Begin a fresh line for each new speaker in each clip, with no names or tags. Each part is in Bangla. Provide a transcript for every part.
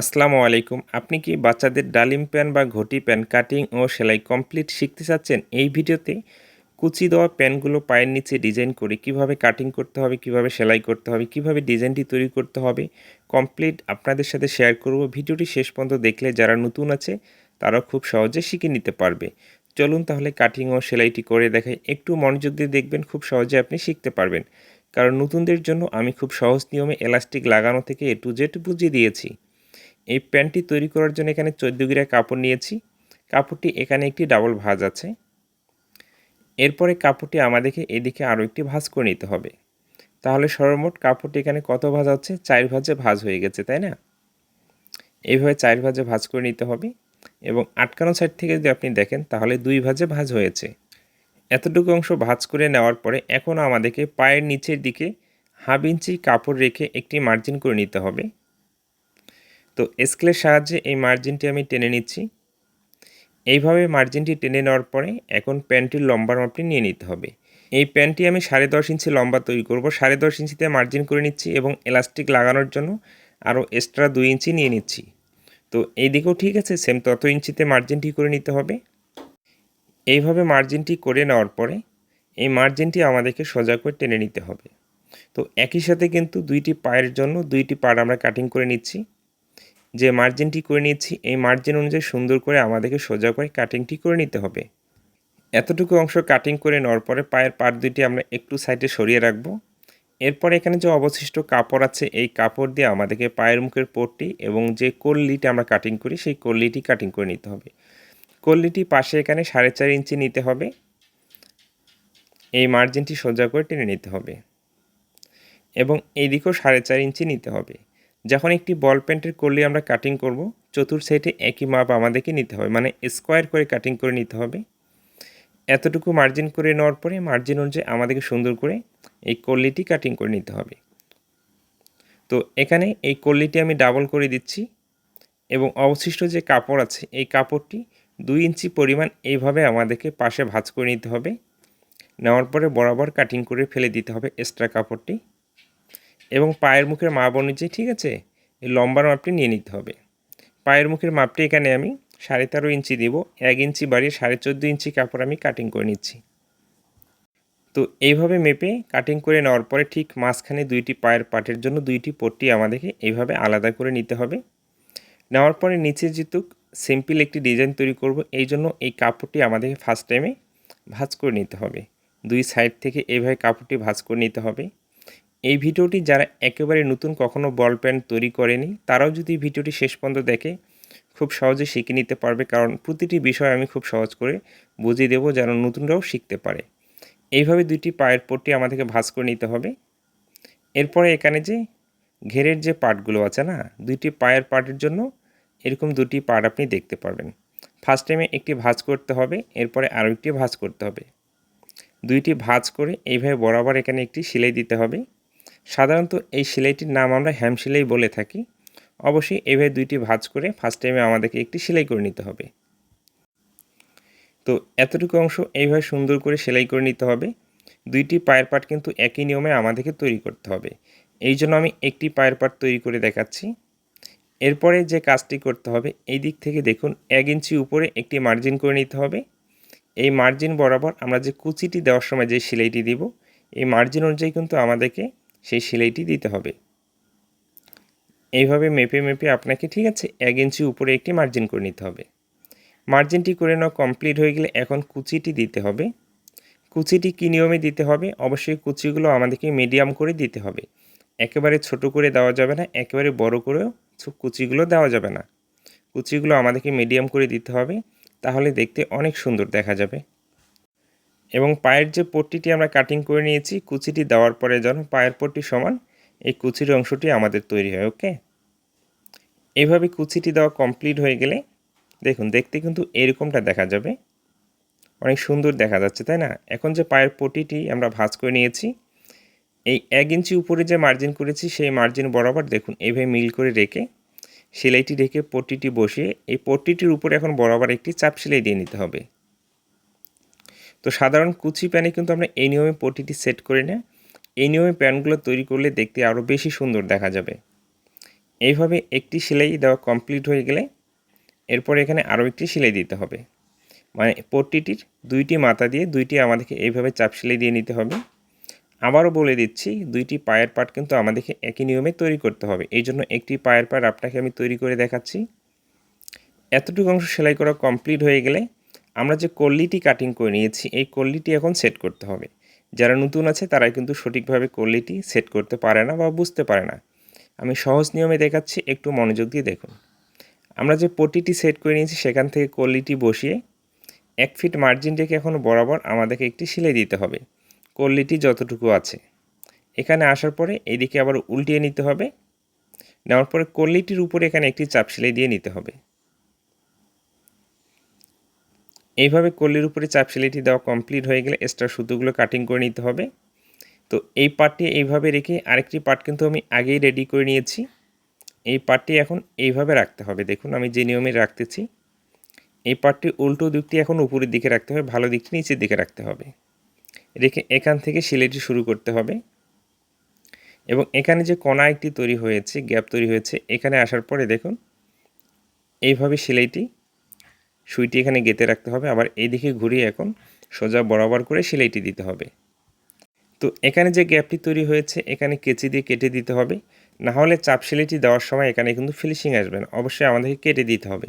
আসসালামু আলাইকুম। আপনি কি বাচ্চাদের ডালিম প্যান বা ঘটি প্যান কাটিং ও সেলাই কমপ্লিট শিখতে চাচ্ছেন? এই ভিডিওতে কুচি দেওয়া প্যানগুলো পায়ের নিচে ডিজাইন করে কীভাবে কাটিং করতে হবে, কীভাবে সেলাই করতে হবে, কীভাবে ডিজাইনটি তৈরি করতে হবে কমপ্লিট আপনাদের সাথে শেয়ার করব। ভিডিওটি শেষ পর্যন্ত দেখলে যারা নতুন আছে তারা খুব সহজে শিখে নিতে পারবে। চলুন তাহলে কাটিং ও সেলাইটি করে দেখাই। একটু মনোযোগ দিয়ে দেখবেন, খুব সহজে আপনি শিখতে পারবেন। কারণ নতুনদের জন্য আমি খুব সহজ নিয়মে এলাস্টিক লাগানো থেকে এ টু জেড বুঝিয়ে দিয়েছি। এই প্যান্টটি তৈরি করার জন্য এখানে চোদ্দ গিরা কাপড় নিয়েছি। কাপড়টি এখানে একটি ডাবল ভাঁজ আছে। এরপরে কাপড়টি আমাদেরকে এদিকে আরও একটি ভাঁজ করে নিতে হবে। তাহলে সর্বমোট কাপড়টি এখানে কত ভাঁজ আছে? চার ভাঁজে ভাঁজ হয়ে গেছে, তাই না? এইভাবে চার ভাঁজে ভাঁজ করে নিতে হবে এবং আটকানো সাইড থেকে যদি আপনি দেখেন, তাহলে দুই ভাঁজে ভাঁজ হয়েছে। এতটুকু অংশ ভাঁজ করে নেওয়ার পরে এখন আমাদেরকে পায়ের নিচের দিকে হাফ ইঞ্চি কাপড় রেখে একটি মার্জিন করে নিতে হবে। তো স্কেলের সাহায্যে এই মার্জিনটি আমি টেনে নিচ্ছি। এইভাবে মার্জিনটি টেনে নেওয়ার পরে এখন প্যান্টটির লম্বার মাপটি নিয়ে নিতে হবে। এই প্যান্টটি আমি সাড়ে দশ ইঞ্চি লম্বা তৈরি করব। সাড়ে দশ ইঞ্চিতে মার্জিন করে নিচ্ছি এবং এলাস্টিক লাগানোর জন্য আরও এক্সট্রা দুই ইঞ্চি নিয়ে নিচ্ছি। তো এই দিকেও ঠিক আছে সেম তত ইঞ্চিতে মার্জিনটি করে নিতে হবে। এইভাবে মার্জিনটি করে নেওয়ার পরে এই মার্জিনটি আমাদেরকে সোজা করে টেনে নিতে হবে। তো একই সাথে কিন্তু দুইটি পায়ের জন্য দুইটি পার্ট আমরা কাটিং করে নিচ্ছি। যে মার্জিনটি করে নিচ্ছি এই মার্জিন অনুযায়ী সুন্দর করে আমাদেরকে সোজা করে কাটিংটি করে নিতে হবে। এতটুকু অংশ কাটিং করে নেওয়ার পরে পায়ের পাট দুইটি আমরা একটু সাইডে সরিয়ে রাখব। এরপর এখানে যে অবশিষ্ট কাপড় আছে, এই কাপড় দিয়ে আমাদেরকে পায়ের মুখের পোটটি এবং যে কল্লিটি আমরা কাটিং করি, সেই কল্লিটি কাটিং করে নিতে হবে। কল্লিটি পাশে এখানে সাড়ে চার ইঞ্চি নিতে হবে। এই মার্জিনটি সোজা করে টেনে নিতে হবে। এবং এইদিকেও সাড়ে চার ইঞ্চি নিতে হবে। যখন একটি বল প্যান্টের করলে আমরা কাটিং করব, চতুর সাইডে একই মাপ আমাদেরকে নিতে হবে মানে স্কোয়ার করে কাটিং করে নিতে হবে। এতটুকু মার্জিন করে নেওয়ার পরে মার্জিন অনুযায়ী আমাদেরকে সুন্দর করে এই কল্লিটি কাটিং করে নিতে হবে। তো এখানে এই কল্লিটি আমি ডাবল করে দিচ্ছি এবং অবশিষ্ট যে কাপড় আছে, এই কাপড়টি দুই ইঞ্চি পরিমাণ এইভাবে আমাদেরকে পাশে ভাঁজ করে নিতে হবে। নেওয়ার পরে বরাবর কাটিং করে ফেলে দিতে হবে এক্সট্রা কাপড়টি। এবং পায়ের মুখের মাপ অনুযায়ী, ঠিক আছে? এই লম্বার মাপটি নিয়ে নিতে হবে। পায়ের মুখের মাপটি এখানে আমি সাড়ে তেরো ইঞ্চি দিব। এক ইঞ্চি বাড়িয়ে সাড়ে চোদ্দ ইঞ্চি কাপড় আমি কাটিং করে নিচ্ছি। তো এইভাবে মেপে কাটিং করে নেওয়ার পরে ঠিক মাঝখানে দুইটি পায়ের পাটের জন্য দুইটি পট্টি আমাদেরকে এইভাবে আলাদা করে নিতে হবে। নেওয়ার পরে নিচে যেহেতু সিম্পল একটি ডিজাইন তৈরি করব, এই জন্য এই কাপড়টি আমাদেরকে ফার্স্ট টাইমে ভাজ করে নিতে হবে। দুই সাইড থেকে এইভাবে কাপড়টি ভাজ করে নিতে হবে। এই ভিডিওটি যারা একেবারে নতুন কখনো বল প্যান্ট তৈরি করেনি, তারাও যদি ভিডিওটি শেষ পর্যন্ত দেখে, খুব সহজে শিখে নিতে পারবে, কারণ প্রতিটি বিষয় আমি খুব সহজ করে বুঝিয়ে দেবো যেন নতুনরাও শিখতে পারে। এইভাবে দুইটি পায়ের পট্টি আমাদেরকে ভাঁজ করে নিতে হবে। এরপরে এখানে যে ঘেরের যে পার্টগুলো আছে না, দুইটি পায়ের পার্টের জন্য এরকম দুটি পার্ট আপনি দেখতে পারবেন। ফার্স্ট টাইমে একটি ভাঁজ করতে হবে, এরপরে আরও একটি ভাঁজ করতে হবে। দুইটি ভাঁজ করে এইভাবে বরাবর এখানে একটি সেলাই দিতে হবে। সাধারণত এই সেলাইটির নাম আমরা হ্যাম সেলাই বলে থাকি। অবশ্যই এভাবে দুইটি ভাঁজ করে ফার্স্ট টাইমে আমাদেরকে একটি সেলাই করে নিতে হবে। তো এতটুকু অংশ এইভাবে সুন্দর করে সেলাই করে নিতে হবে। দুইটি পায়ের পাট কিন্তু একই নিয়মে আমাদেরকে তৈরি করতে হবে। এই জন্য আমি একটি পায়ের পাট তৈরি করে দেখাচ্ছি। এরপরে যে কাজটি করতে হবে, এই দিক থেকে দেখুন এক ইঞ্চি উপরে একটি মার্জিন করে নিতে হবে। এই মার্জিন বরাবর আমরা যে কুচিটি দেওয়ার সময় যে সেলাইটি দিব, এই মার্জিন অনুযায়ী কিন্তু আমাদেরকে সেই সেলাইটি দিতে হবে। এইভাবে মেপে মেপে আপনাকে ঠিক আছে, এক ইঞ্চি উপরে একটি মার্জিন করে নিতে হবে। মার্জিনটি করে নেওয়া কমপ্লিট হয়ে গেলে এখন কুচিটি দিতে হবে। কুচিটি কী নিয়মে দিতে হবে? অবশ্যই কুচিগুলো আমাদেরকে মিডিয়াম করে দিতে হবে। একেবারে ছোট করে দেওয়া যাবে না, একেবারে বড় করেও কুচিগুলো দেওয়া যাবে না। কুচিগুলো আমাদেরকে মিডিয়াম করে দিতে হবে, তাহলে দেখতে অনেক সুন্দর দেখা যাবে। এবং পায়ের যে পট্টিটি আমরা কাটিং করে নিয়েছি, কুচিটি দেওয়ার পরে যেন পায়ের পট্টি সমান, এই কুচির অংশটি আমাদের তৈরি হয় ওকে এভাবে কুচিটি দেওয়া কমপ্লিট হয়ে গেলে, দেখুন, দেখতে কিন্তু এরকমটা দেখা যাবে। অনেক সুন্দর দেখা যাচ্ছে, তাই না? এখন যে পায়ের পটিটি আমরা ভাঁজ করে নিয়েছি, এই এক ইঞ্চি উপরে যে মার্জিন করেছি, সেই মার্জিন বরাবর দেখুন এইভাবে মিল করে রেখে, সেলাইটি রেখে পট্টিটি বসিয়ে, এই পট্টিটির উপরে এখন বরাবর একটি চাপ সেলাই দিয়ে নিতে হবে। তো সাধারণ কুচি প্যানে কিন্তু আমরা এই নিয়মে পটিটি সেট করে না এই নিয়মে প্যানগুলো তৈরি করলে দেখতে আরও বেশি সুন্দর দেখা যাবে। এইভাবে একটি সেলাই দেওয়া কমপ্লিট হয়ে গেলে এরপর এখানে আরও একটি সেলাই দিতে হবে। মানে পট্টিটির দুইটি মাথা দিয়ে দুইটি আমাদেরকে এইভাবে চাপ সেলাই দিয়ে নিতে হবে। আবারও বলে দিচ্ছি, দুইটি পায়ের পাট কিন্তু আমাদেরকে একই নিয়মে তৈরি করতে হবে। এই জন্য একটি পায়ের পাট আপনাকে আমি তৈরি করে দেখাচ্ছি। এতটুকু অংশ সেলাই করা কমপ্লিট হয়ে গেলে আমরা যে কল্লিটি কাটিং করে নিয়েছি, এই কল্লিটি এখন সেট করতে হবে। যারা নতুন আছে তারা কিন্তু সঠিকভাবে কল্লিটি সেট করতে পারে না বা বুঝতে পারে না। আমি সহজ নিয়মে দেখাচ্ছি, একটু মনোযোগ দিয়ে দেখুন। আমরা যে পটিটি সেট করে নিয়েছি, সেখান থেকে কল্লিটি বসিয়ে এক ফিট মার্জিন রেখে এখন বরাবর আমাদেরকে একটি সেলাই দিতে হবে। কল্লিটি যতটুকু আছে। এখানে আসার পরে এইদিকে আবার উল্টিয়ে নিতে হবে। নেওয়ার পরে কল্লিটির উপরে এখানে একটি চাপ সেলাই দিয়ে নিতে হবে। এইভাবে কল্লির উপরে চাপ সেলাইটি দেওয়া কমপ্লিট হয়ে গেলে এক্সট্রা সুতোগুলো কাটিং করে নিতে হবে। তো এই পার্টটি এইভাবে রেখে আরেকটি পার্ট কিন্তু আমি আগেই রেডি করে নিয়েছি। এই পার্টটি এখন এইভাবে রাখতে হবে। দেখুন, আমি যে নিয়মে রাখতেছি, এই পার্টটি উল্টো দিকটি এখন উপরের দিকে রাখতে হবে, ভালো দিকটি নিচের দিকে রাখতে হবে। রেখে এখান থেকে সেলাইটি শুরু করতে হবে। এবং এখানে যে কণা একটি তৈরি হয়েছে গ্যাপ তৈরি হয়েছে, এখানে আসার পরে দেখুন, এইভাবে সেলাইটি সুইটি এখানে গেঁথে রাখতে হবে। আবার এই দিকে ঘুরিয়ে এখন সোজা বরাবর করে সেলাইটি দিতে হবে। তো এখানে যে গ্যাপটি তৈরি হয়েছে, এখানে কেচি দিয়ে কেটে দিতে হবে। না হলে চাপ সেলাইটি দেওয়ার সময় এখানে কিন্তু ফিনিশিং আসবে না। অবশ্যই আমাদেরকে কেটে দিতে হবে।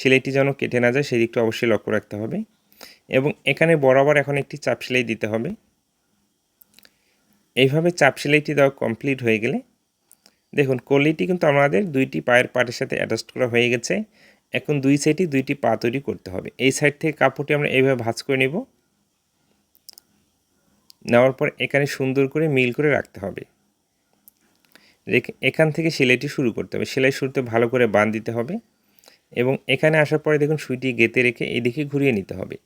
সেলাইটি যেন কেটে না যায় সেই দিকটা অবশ্যই লক্ষ্য রাখতে হবে। এবং এখানে বরাবর এখন একটি চাপ সেলাই দিতে হবে। এইভাবে চাপ সেলাইটি দেওয়া কমপ্লিট হয়ে গেলে, দেখুন, কলিটি কিন্তু আমাদের দুইটি পায়ের পাটের সাথে অ্যাটাচ করা হয়ে গেছে। এখন দুই সাইডে দুইটি পা তৈরি করতে হবে। এই সাইড থেকে কাপড়টি আমরা এইভাবে ভাঁজ করে নেব। নেওয়ার পর এখানে সুন্দর করে মিল করে রাখতে হবে। রেখে এখান থেকে সেলাইটি শুরু করতে হবে। সেলাই শুরুতে ভালো করে বান দিতে হবে এবং এখানে আসার পরে দেখুন সুইটি গেতে রেখে এদিকে ঘুরিয়ে নিতে হবে।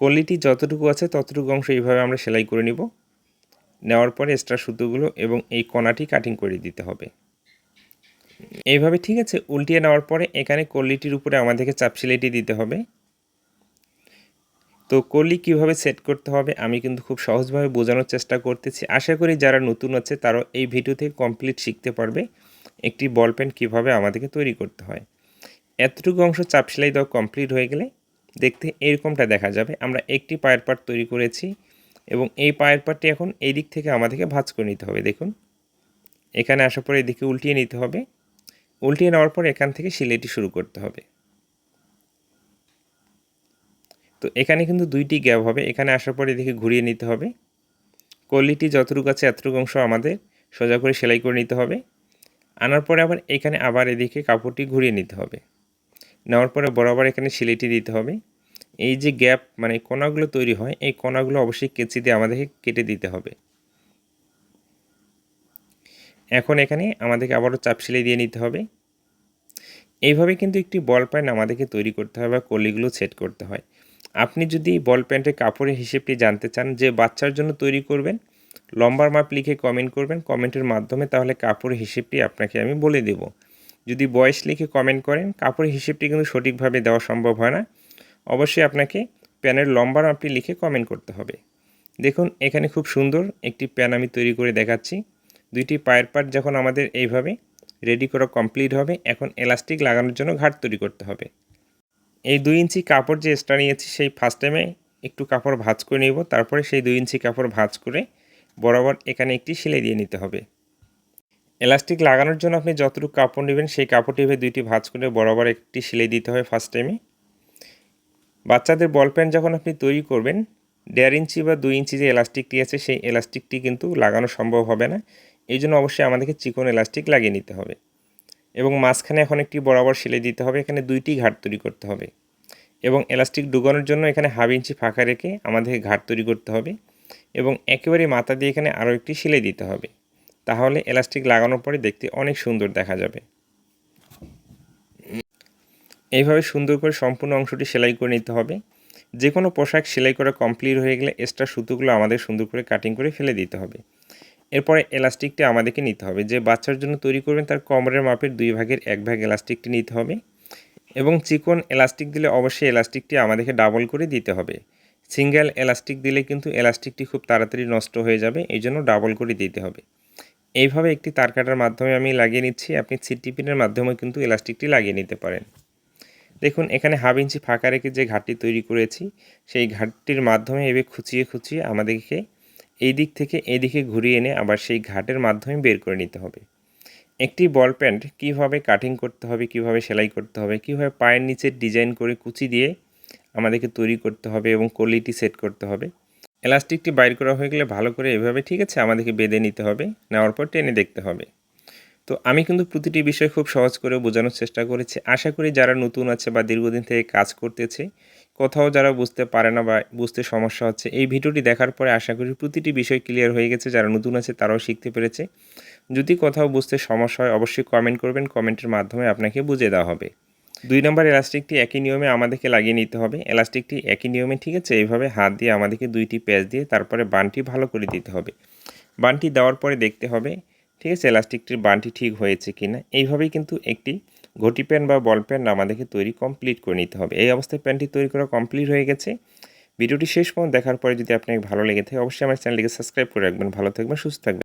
কোয়ালিটি যতটুকু আছে ততটুকু অংশ এইভাবে আমরা সেলাই করে নিব। নেওয়ার পরে এক্সট্রা সুতোগুলো এবং এই কণাটি কাটিং করে দিতে হবে। এইভাবে ঠিক আছে, উল্টিয়ে নেওয়ার পরে এখানে কল্লিটির উপরে আমাদেরকে চাপ সেলাইটি দিতে হবে। তো কল্লি কীভাবে সেট করতে হবে আমি কিন্তু খুব সহজভাবে বোঝানোর চেষ্টা করতেছি। আশা করি যারা নতুন আছে তারাও এই ভিডিও থেকে কমপ্লিট শিখতে পারবে একটি বল পেন কীভাবে আমাদেরকে তৈরি করতে হয়। এতটুকু অংশ চাপ সেলাই দেওয়া কমপ্লিট হয়ে গেলে দেখতে এরকমটা দেখা যাবে। আমরা একটি পায়ের পাট তৈরি করেছি এবং এই পায়ের পাটটি এখন এই দিক থেকে আমাদেরকে ভাঁজ করে নিতে হবে। দেখুন, এখানে আসার পরে এদিকে উল্টিয়ে নিতে হবে। উল্টিয়ে নেওয়ার পর এখান থেকে সিলাইটি শুরু করতে হবে। তো এখানে কিন্তু দুইটি গ্যাপ হবে। এখানে আসার পরে এদিকে ঘুরিয়ে নিতে হবে। কলিটি যতটুকু আছে এতটুকু অংশ আমাদের সোজা করে সেলাই করে নিতে হবে। আনার পরে আবার এখানে আবার এদিকে কাপড়টি ঘুরিয়ে নিতে হবে। নেওয়ার পরে বরাবর এখানে সিলাইটি দিতে হবে। এই যে গ্যাপ মানে কোনাগুলো তৈরি হয়, এই কোনাগুলো অবশ্যই কেচি দিয়ে আমাদেরকে কেটে দিতে হবে। এখন এখানে আমাদেরকে আবারও চাপ সেলাই দিয়ে নিতে হবে। এইভাবে কিন্তু একটি বল প্যান্ট আমাদেরকে তৈরি করতে হয় বা কলিগুলো সেট করতে হয়। আপনি যদি বল প্যান্টের কাপড়ের হিসেবটি জানতে চান যে বাচ্চার জন্য তৈরি করবেন, লম্বার মাপ লিখে কমেন্ট করবেন কমেন্টের মাধ্যমে তাহলে কাপড়ের হিসেবটি আপনাকে আমি বলে দেব। যদি বয়স লিখে কমেন্ট করেন, কাপড়ের হিসেবটি কিন্তু সঠিকভাবে দেওয়া সম্ভব হয় না। অবশ্যই আপনাকে প্যানের লম্বার মাপটি লিখে কমেন্ট করতে হবে। দেখুন, এখানে খুব সুন্দর একটি প্যান আমি তৈরি করে দেখাচ্ছি। দুইটি পায়ের পাট যখন আমাদের এইভাবে রেডি করা কমপ্লিট হবে। এখন এলাস্টিক লাগানোর জন্য ঘাট তৈরি করতে হবে। এই দুই ইঞ্চি কাপড় যে এক্সট্রা নিয়েছি সেই ফার্স্ট টাইমে একটু কাপড় ভাঁজ করে নেব। তারপরে সেই দুই ইঞ্চি কাপড় ভাঁজ করে বরাবর এখানে একটি সেলাই দিয়ে নিতে হবে। এলাস্টিক লাগানোর জন্য আপনি যতটুকু কাপড় নেবেন সেই কাপড়টি এভাবে দুইটি ভাঁজ করে বরাবর একটি সেলাই দিতে হবে ফার্স্ট টাইমে বাচ্চাদের বল প্যান্ট যখন আপনি তৈরি করবেন, দেড় ইঞ্চি বা দুই ইঞ্চি যে এলাস্টিকটি আছে সেই এলাস্টিকটি কিন্তু লাগানো সম্ভব হবে না। এই জন্য অবশ্যই আমাদেরকে চিকন এলাস্টিক লাগিয়ে নিতে হবে। এবং মাঝখানে এখন একটি বরাবর সেলাই দিতে হবে, এখানে দুইটি ঘাট তৈরি করতে হবে। এবং এলাস্টিক ডুগানোর জন্য এখানে হাফ ইঞ্চি ফাঁকা রেখে আমাদেরকে ঘাট তৈরি করতে হবে এবং একেবারে মাথা দিয়ে এখানে আরও একটি সেলাই দিতে হবে। তাহলে এলাস্টিক লাগানোর পরে দেখতে অনেক সুন্দর দেখা যাবে। এইভাবে সুন্দর করে সম্পূর্ণ অংশটি সেলাই করে নিতে হবে। যে কোনো পোশাক সেলাই করা কমপ্লিট হয়ে গেলে এক্সট্রা সুতোগুলো আমাদের সুন্দর করে কাটিং করে ফেলে দিতে হবে। এরপরে এলাস্টিকটি আমাদেরকে নিতে হবে। যে বাচ্চার জন্য তৈরি করবেন, তার কমরের মাপের দুই ভাগের এক ভাগ এলাস্টিকটি নিতে হবে এবং চিকন এলাস্টিক দিলে অবশ্যই এলাস্টিকটি আমাদেরকে ডাবল করে দিতে হবে। সিঙ্গেল এলাস্টিক দিলে কিন্তু এলাস্টিকটি খুব তাড়াতাড়ি নষ্ট হয়ে যাবে, এই জন্য ডাবল করে দিতে হবে। এইভাবে একটি তার কাটার মাধ্যমে আমি লাগিয়ে নিচ্ছি, আপনি ছিট্টি পিনের মাধ্যমেও কিন্তু এলাস্টিকটি লাগিয়ে নিতে পারেন। দেখুন, এখানে হাফ ইঞ্চি ফাঁকা রেখে যে ঘাটটি তৈরি করেছি, সেই ঘাটটির মাধ্যমে এভাবে খুঁচিয়ে খুঁচিয়ে আমাদেরকে এই দিক থেকে এদিকে ঘুরিয়ে এনে আবার সেই ঘাটের মাধ্যমে বের করে নিতে হবে। একটি বল প্যান্ট কীভাবে কাটিং করতে হবে, কীভাবে সেলাই করতে হবে, কীভাবে পায়ের নিচে ডিজাইন করে কুচি দিয়ে আমাদেরকে তৈরি করতে হবে এবং কোয়ালিটি সেট করতে হবে। এলাস্টিকটি বাইর করা হয়ে গেলে ভালো করে এভাবে, ঠিক আছে, আমাদেরকে বেঁধে নিতে হবে, নেওয়ার পর টেনে দেখতে হবে। তো আমি কিন্তু প্রতিটি বিষয় খুব সহজ করে বোঝানোর চেষ্টা করেছি। আশা করি যারা নতুন আছে বা দীর্ঘদিন থেকে কাজ করতেছে কোথাও যারা বুঝতে পারে না বা বুঝতে সমস্যা হচ্ছে, এই ভিডিওটি দেখার পরে আশা করি প্রতিটি বিষয় ক্লিয়ার হয়ে গেছে, যারা নতুন আছে তারাও শিখতে পেরেছে। যদি কোথাও বুঝতে সমস্যা হয় অবশ্যই কমেন্ট করবেন কমেন্টের মাধ্যমে আপনাকে বুঝিয়ে দেওয়া হবে। দুই নম্বর এলাস্টিকটি একই নিয়মে আমাদেরকে লাগিয়ে নিতে হবে। এলাস্টিকটি একই নিয়মে, ঠিক আছে, এইভাবে হাত দিয়ে আমাদেরকে দুইটি প্যাচ দিয়ে তারপরে বানটি ভালো করে দিতে হবে। বানটি দেওয়ার পরে দেখতে হবে, ঠিক আছে এলাস্টিকটির বানটি ঠিক হয়েছে কি না এইভাবেই কিন্তু একটি ঘটি পেন বা বল পেন আমাদেরকে তৈরি কমপ্লিট করে নিতে হবে। এই অবস্থায় প্যানটি তৈরি করা কমপ্লিট হয়ে গেছে। ভিডিওটি শেষ পর্যন্ত দেখার পরে যদি আপনাকে ভালো লেগে থাকে, অবশ্যই আমার চ্যানেলটিকে সাবস্ক্রাইব করে রাখবেন। ভালো থাকবেন, সুস্থ থাকবেন।